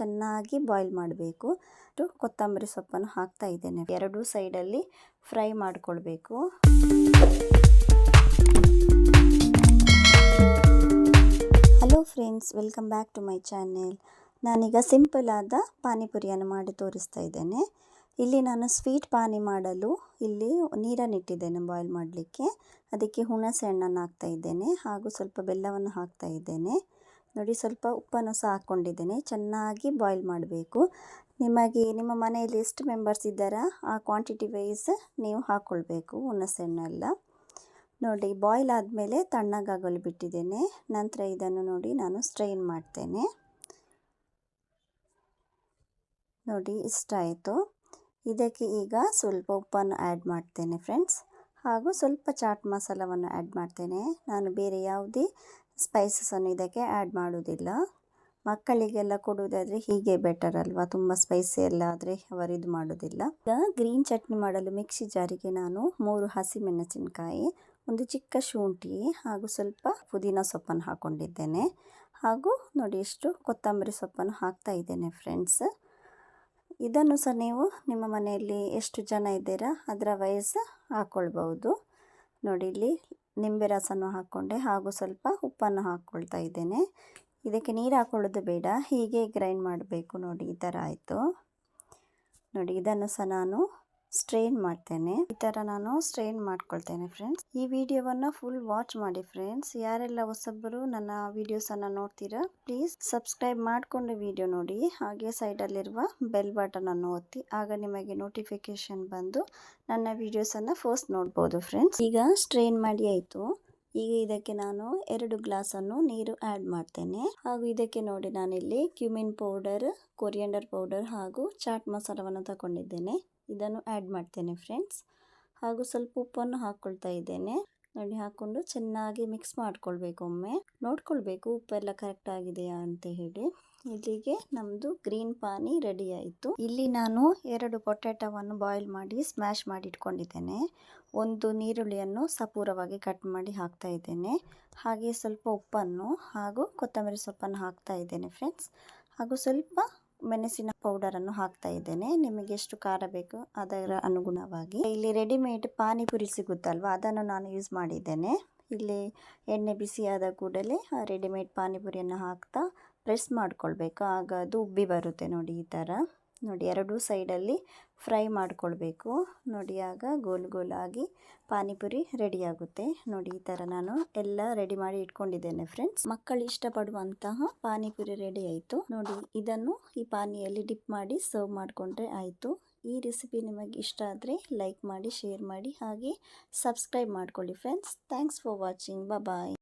ಚೆನ್ನಾಗಿ ಬಾಯ್ಲ್ ಮಾಡಬೇಕು. ಕೊತ್ತಂಬರಿ ಸೊಪ್ಪನ್ನು ಹಾಕ್ತಾ ಇದ್ದೇನೆ. ಎರಡೂ ಸೈಡಲ್ಲಿ ಫ್ರೈ ಮಾಡಿಕೊಳ್ಬೇಕು. Hello friends, welcome back to my channel. ನಾನೀಗ ಸಿಂಪಲ್ ಆದ ಪಾನಿಪುರಿಯನ್ನು ಮಾಡಿ ತೋರಿಸ್ತಾ ಇದ್ದೇನೆ. ಇಲ್ಲಿ ನಾನು ಸ್ವೀಟ್ ಪಾನಿ ಮಾಡಲು ಇಲ್ಲಿ ನೀರನ್ನು ಇಟ್ಟಿದ್ದೇನೆ ಬಾಯ್ಲ್ ಮಾಡಲಿಕ್ಕೆ. ಅದಕ್ಕೆ ಹುಣಸೆ ಹಣ್ಣನ್ನು ಹಾಕ್ತಾ ಇದ್ದೇನೆ ಹಾಗೂ ಸ್ವಲ್ಪ ಬೆಲ್ಲವನ್ನು ಹಾಕ್ತಾ ಇದ್ದೇನೆ. ನೋಡಿ ಸ್ವಲ್ಪ ಉಪ್ಪನ್ನು ಸಹ ಹಾಕ್ಕೊಂಡಿದ್ದೇನೆ. ಚೆನ್ನಾಗಿ ಬಾಯ್ಲ್ ಮಾಡಬೇಕು. ನಿಮಗೆ ನಿಮ್ಮ ಮನೆಯಲ್ಲಿ ಎಷ್ಟು ಮೆಂಬರ್ಸ್ ಇದ್ದಾರಾ, ಆ ಕ್ವಾಂಟಿಟಿ ವೈಸ್ ನೀವು ಹಾಕ್ಕೊಳ್ಬೇಕು ಹುಣಸೆಹಣ್ಣೆಲ್ಲ. ನೋಡಿ ಬಾಯ್ಲ್ ಆದಮೇಲೆ ತಣ್ಣಗಾಗಲು ಬಿಟ್ಟಿದ್ದೇನೆ. ನಂತರ ಇದನ್ನು ನೋಡಿ ನಾನು ಸ್ಟ್ರೈನ್ ಮಾಡ್ತೇನೆ. ನೋಡಿ, ಇಷ್ಟ ಆಯಿತು. ಇದಕ್ಕೆ ಈಗ ಸ್ವಲ್ಪ ಉಪ್ಪನ್ನು ಆ್ಯಡ್ ಮಾಡ್ತೇನೆ ಫ್ರೆಂಡ್ಸ್ ಹಾಗೂ ಸ್ವಲ್ಪ ಚಾಟ್ ಮಸಾಲವನ್ನು ಆ್ಯಡ್ ಮಾಡ್ತೇನೆ. ನಾನು ಬೇರೆ ಯಾವುದೇ ಸ್ಪೈಸಸನ್ನು ಇದಕ್ಕೆ ಆ್ಯಡ್ ಮಾಡೋದಿಲ್ಲ ಮಕ್ಕಳಿಗೆಲ್ಲ ಕೊಡುವುದಾದರೆ ಹೀಗೆ ಬೆಟರ್ ಅಲ್ವಾ? ತುಂಬ ಸ್ಪೈಸಿ ಎಲ್ಲ ಆದರೆ ಅವರು ಇದು ಮಾಡೋದಿಲ್ಲ ಈಗ ಗ್ರೀನ್ ಚಟ್ನಿ ಮಾಡಲು ಮಿಕ್ಸಿ ಜಾರಿಗೆ ನಾನು ಮೂರು ಹಸಿಮೆಣಸಿನಕಾಯಿ, ಒಂದು ಚಿಕ್ಕ ಶುಂಠಿ ಹಾಗೂ ಸ್ವಲ್ಪ ಪುದೀನ ಸೊಪ್ಪನ್ನು ಹಾಕ್ಕೊಂಡಿದ್ದೇನೆ ಹಾಗೂ ನೋಡಿ ಎಷ್ಟು ಕೊತ್ತಂಬರಿ ಸೊಪ್ಪನ್ನು ಹಾಕ್ತಾ ಇದ್ದೇನೆ ಫ್ರೆಂಡ್ಸ್ ಇದನ್ನು ಸಹ ನೀವು ನಿಮ್ಮ ಮನೆಯಲ್ಲಿ ಎಷ್ಟು ಜನ ಇದ್ದೀರಾ ಅದರ ವಯಸ್ಸು ಹಾಕ್ಕೊಳ್ಬೋದು ನೋಡಿ ಇಲ್ಲಿ ನಿಂಬೆ ರಸನೂ ಹಾಕ್ಕೊಂಡೆ ಹಾಗೂ ಸ್ವಲ್ಪ ಉಪ್ಪನ್ನು ಹಾಕ್ಕೊಳ್ತಾ ಇದ್ದೇನೆ. ಇದಕ್ಕೆ ನೀರು ಹಾಕ್ಕೊಳ್ಳೋದು ಬೇಡ, ಹೀಗೆ ಗ್ರೈಂಡ್ ಮಾಡಬೇಕು. ನೋಡಿ, ಈ ಥರ ಆಯಿತು. ನೋಡಿ, ಇದನ್ನು ಸಹ ನಾನು ಸ್ಟ್ರೈನ್ ಮಾಡ್ತೇನೆ. ಈ ಥರ ನಾನು ಸ್ಟ್ರೈನ್ ಮಾಡ್ಕೊಳ್ತೇನೆ ಫ್ರೆಂಡ್ಸ್ ಈ ವಿಡಿಯೋವನ್ನು ಫುಲ್ ವಾಚ್ ಮಾಡಿ ಫ್ರೆಂಡ್ಸ್ ಯಾರೆಲ್ಲ ಹೊಸಬ್ಬರು ನನ್ನ ವಿಡಿಯೋಸನ್ನು ನೋಡ್ತೀರಾ ಪ್ಲೀಸ್ ಸಬ್ಸ್ಕ್ರೈಬ್ ಮಾಡಿಕೊಂಡು ವಿಡಿಯೋ ನೋಡಿ. ಹಾಗೆ ಸೈಡಲ್ಲಿರುವ ಬೆಲ್ ಬಟನನ್ನು ಒತ್ತಿ, ಆಗ ನಿಮಗೆ ನೋಟಿಫಿಕೇಶನ್ ಬಂದು ನನ್ನ ವಿಡಿಯೋಸನ್ನು ಫಸ್ಟ್ ನೋಡ್ಬೋದು ಫ್ರೆಂಡ್ಸ್ ಈಗ ಸ್ಟ್ರೈನ್ ಮಾಡಿ ಆಯಿತು. ಈಗ ಇದಕ್ಕೆ ನಾನು ಎರಡು ಗ್ಲಾಸನ್ನು ನೀರು ಆ್ಯಡ್ ಮಾಡ್ತೇನೆ. ಹಾಗೂ ಇದಕ್ಕೆ ನೋಡಿ ನಾನಿಲ್ಲಿ ಕ್ಯೂಮಿನ್ ಪೌಡರ್ ಕೊರಿಯಂಡರ್ ಪೌಡರ್ ಹಾಗೂ ಚಾಟ್ ಮಸಾಲವನ್ನು ತಗೊಂಡಿದ್ದೇನೆ. ಇದನ್ನು ಆ್ಯಡ್ ಮಾಡ್ತೇನೆ ಫ್ರೆಂಡ್ಸ್ ಹಾಗೂ ಸ್ವಲ್ಪ ಉಪ್ಪನ್ನು ಹಾಕ್ಕೊಳ್ತಾ ಇದ್ದೇನೆ. ನೋಡಿ ಹಾಕ್ಕೊಂಡು ಚೆನ್ನಾಗಿ ಮಿಕ್ಸ್ ಮಾಡ್ಕೊಳ್ಬೇಕು ಒಮ್ಮೆ. ನೋಡ್ಕೊಳ್ಬೇಕು ಉಪ್ಪೆಲ್ಲ ಕರೆಕ್ಟ್ ಆಗಿದೆಯಾ ಅಂತ ಹೇಳಿ. ಇಲ್ಲಿಗೆ ನಮ್ಮದು ಗ್ರೀನ್ ಪಾನಿ ರೆಡಿ ಆಯಿತು. ಇಲ್ಲಿ ನಾನು ಎರಡು ಪೊಟ್ಯಾಟೋವನ್ನು ಬಾಯ್ಲ್ ಮಾಡಿ ಸ್ಮ್ಯಾಶ್ ಮಾಡಿ ಇಟ್ಕೊಂಡಿದ್ದೇನೆ. ಒಂದು ನೀರುಳ್ಳಿಯನ್ನು ಸಪೂರವಾಗಿ ಕಟ್ ಮಾಡಿ ಹಾಕ್ತಾ ಇದ್ದೇನೆ. ಹಾಗೆ ಸ್ವಲ್ಪ ಉಪ್ಪನ್ನು ಹಾಗೂ ಕೊತ್ತಂಬರಿ ಸೊಪ್ಪನ್ನು ಹಾಕ್ತಾ ಇದ್ದೇನೆ ಫ್ರೆಂಡ್ಸ್ ಹಾಗೂ ಸ್ವಲ್ಪ ಮೆಣಸಿನ ಪೌಡರನ್ನು ಹಾಕ್ತಾ ಇದ್ದೇನೆ. ನಿಮಗೆ ಎಷ್ಟು ಖಾರ ಬೇಕು ಅದರ ಅನುಗುಣವಾಗಿ. ಇಲ್ಲಿ ರೆಡಿಮೇಡ್ ಪಾನಿಪುರಿ ಸಿಗುತ್ತಲ್ವ? ಅದನ್ನು ನಾನು ಯೂಸ್ ಮಾಡಿದ್ದೇನೆ. ಇಲ್ಲಿ ಎಣ್ಣೆ ಬಿಸಿಯಾದ ಕೂಡಲೇ ರೆಡಿಮೇಡ್ ಪಾನಿಪುರಿಯನ್ನು ಹಾಕ್ತಾ ಪ್ರೆಸ್ ಮಾಡ್ಕೊಳ್ಬೇಕು. ಆಗ ಅದು ಉಬ್ಬಿ ಬರುತ್ತೆ ನೋಡಿ ಈ ಥರ. ನೋಡಿ ಎರಡೂ ಸೈಡಲ್ಲಿ ಫ್ರೈ ಮಾಡಿಕೊಳ್ಬೇಕು. ನೋಡಿ ಆಗ ಗೋಲ್ ಗೋಲಾಗಿ ಪಾನಿಪುರಿ ರೆಡಿಯಾಗುತ್ತೆ ನೋಡಿ ಈ ಥರ ನಾನು ಎಲ್ಲ ರೆಡಿ ಮಾಡಿ ಇಟ್ಕೊಂಡಿದ್ದೇನೆ ಫ್ರೆಂಡ್ಸ್ ಮಕ್ಕಳು ಇಷ್ಟಪಡುವಂತಹ ಪಾನಿಪುರಿ ರೆಡಿ ಆಯಿತು. ನೋಡಿ ಇದನ್ನು ಈ ಪಾನಿಯಲ್ಲಿ ಡಿಪ್ ಮಾಡಿ ಸರ್ವ್ ಮಾಡಿಕೊಂಡ್ರೆ ಆಯಿತು. ಈ ರೆಸಿಪಿ ನಿಮಗೆ ಇಷ್ಟ ಆದರೆ ಲೈಕ್ ಮಾಡಿ ಶೇರ್ ಮಾಡಿ, ಹಾಗೆ ಸಬ್ಸ್ಕ್ರೈಬ್ ಮಾಡ್ಕೊಳ್ಳಿ friends thanks for watching bye